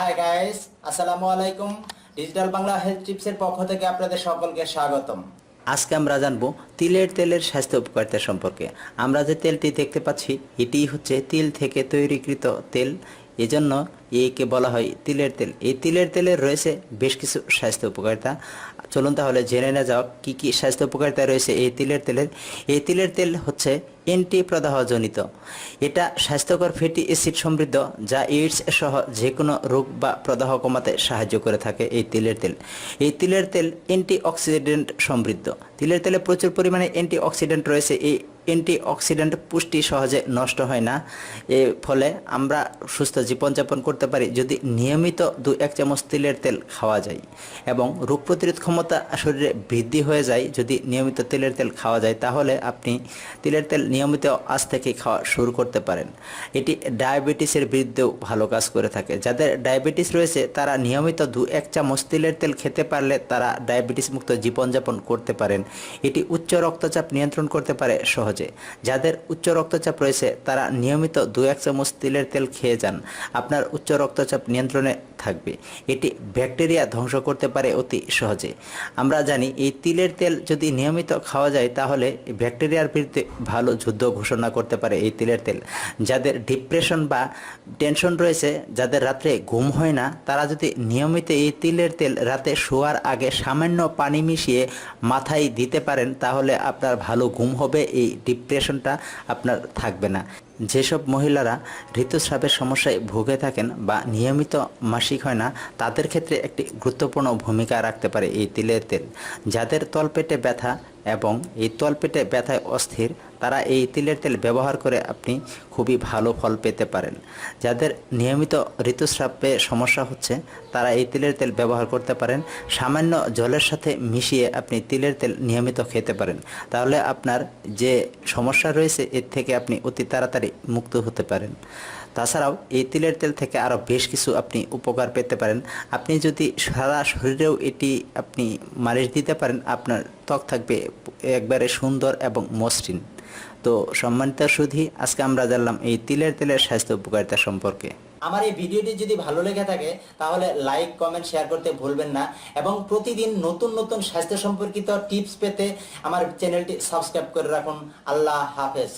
আসসালামু আলাইকুম digital Bangla health টিপসের পক্ষ থেকে আপনাদের সকলকে স্বাগতম। আজকে আমরা জানব তিলের তেলের স্বাস্থ্য উপকারিতা সম্পর্কে। আমরা যে তেলটি দেখতে পাচ্ছি এটি হচ্ছে তিল থেকে তৈরিকৃত তেল। এজন্য একে বলা হয় তিলের তেল। এই তিলের তেলের রয়েছে বেশ কিছু স্বাস্থ্য উপকারিতা। চলুন তাহলে জেনে না যাও কি কি স্বাস্থ্য উপকারিতা রয়েছে এই তিলের তেলের এই তিলের তেল হচ্ছে এন্টি প্রদাহজনিত এটা স্বাস্থ্যকর ফ্যাটি অ্যাসিড সমৃদ্ধ, যা এইডস সহ যে কোনো রোগ বা প্রদাহ কমাতে সাহায্য করে থাকে এই তিলের তেল। এই তিলের তেল অ্যান্টি অক্সিডেন্ট সমৃদ্ধ। তিলের তেলে প্রচুর পরিমাণে অ্যান্টি অক্সিডেন্ট রয়েছে এই অ্যান্টি অক্সিডেন্ট পুষ্টি সহজে নষ্ট হয় না। এর ফলে আমরা সুস্থ জীবনযাপন করতে পারি যদি নিয়মিত দু এক চামচ তিলের তেল খাওয়া যায় এবং রোগ প্রতিরোধ ক্ষমতা শরীরে বৃদ্ধি হয়ে যায় যদি নিয়মিত তিলের তেল খাওয়া যায় তাহলে আপনি তিলের তেল নিয়মিত আজ থেকে খাওয়া শুরু করতে পারেন। এটি ডায়াবেটিসের বিরুদ্ধেও ভালো কাজ করে থাকে। যাদের ডায়াবেটিস রয়েছে তারা নিয়মিত দু এক চামচ তিলের তেল খেতে পারলে তারা ডায়াবেটিস মুক্ত জীবনযাপন করতে পারেন। এটি উচ্চ রক্তচাপ নিয়ন্ত্রণ করতে পারে সহজে যাদের উচ্চ রক্তচাপ রয়েছে, তারা নিয়মিত দু এক চামচ তিলের তেল খেয়ে যান। আপনার উচ্চ রক্তচাপ নিয়ন্ত্রণে থাকবে। এটি ব্যাকটেরিয়া ধ্বংস করতে পারে অতি সহজে। আমরা জানি, এই তিলের তেল যদি নিয়মিত খাওয়া যায়, তাহলে ব্যাকটেরিয়ার বিরুদ্ধে ভালো যুদ্ধ ঘোষণা করতে পারে এই তিলের তেল। যাদের ডিপ্রেশন বা টেনশন রয়েছে, যাদের রাত্রে ঘুম হয় না, তারা যদি নিয়মিত এই তিলের তেল রাতে শোয়ার আগে সামান্য পানি মিশিয়ে মাথায় দিতে পারেন, তাহলে আপনার ভালো ঘুম হবে এই ডিপ্রেশনটা আপনার থাকবে না। যেসব মহিলারা ঋতুস্রাবের সমস্যায় ভুগে থাকেন বা নিয়মিত মাসিক হয় না, তাদের ক্ষেত্রে একটি গুরুত্বপূর্ণ ভূমিকা রাখতে পারে এই তিলের তেল। যাদের তলপেটে ব্যথা এবং এই তলপেটে ব্যথায় অস্থির তারা এই তিলের তেল ব্যবহার করে আপনি খুবই ভালো ফল পেতে পারেন। যাদের নিয়মিত ঋতুস্রাবে সমস্যা হচ্ছে, তারা এই তিলের তেল ব্যবহার করতে পারেন। সামান্য জলের সাথে মিশিয়ে আপনি তিলের তেল নিয়মিত খেতে পারেন। তাহলে আপনার যে সমস্যা রয়েছে, এর থেকে আপনি অতি তাড়াতাড়ি মুক্ত হতে পারেন। তাছাড়াও এই তিলের তেল থেকে আরও বেশ কিছু আপনি উপকার পেতে পারেন। আপনি যদি সারা শরীরেও এটি আপনি মালিশ দিতে পারেন, আপনার ত্বক থাকবে একবারে সুন্দর এবং মসৃণ। তো সম্মানিত সুধী, আজকে আমরা জানলাম এই তিলের তেলের স্বাস্থ্য উপকারিতা সম্পর্কে। আমার এই ভিডিওটি যদি ভালো লেগে থাকে, তাহলে লাইক, কমেন্ট, শেয়ার করতে ভুলবেন না এবং প্রতিদিন নতুন নতুন স্বাস্থ্য সম্পর্কিত টিপস পেতে আমার চ্যানেলটি সাবস্ক্রাইব করে রাখুন। আল্লাহ হাফেজ।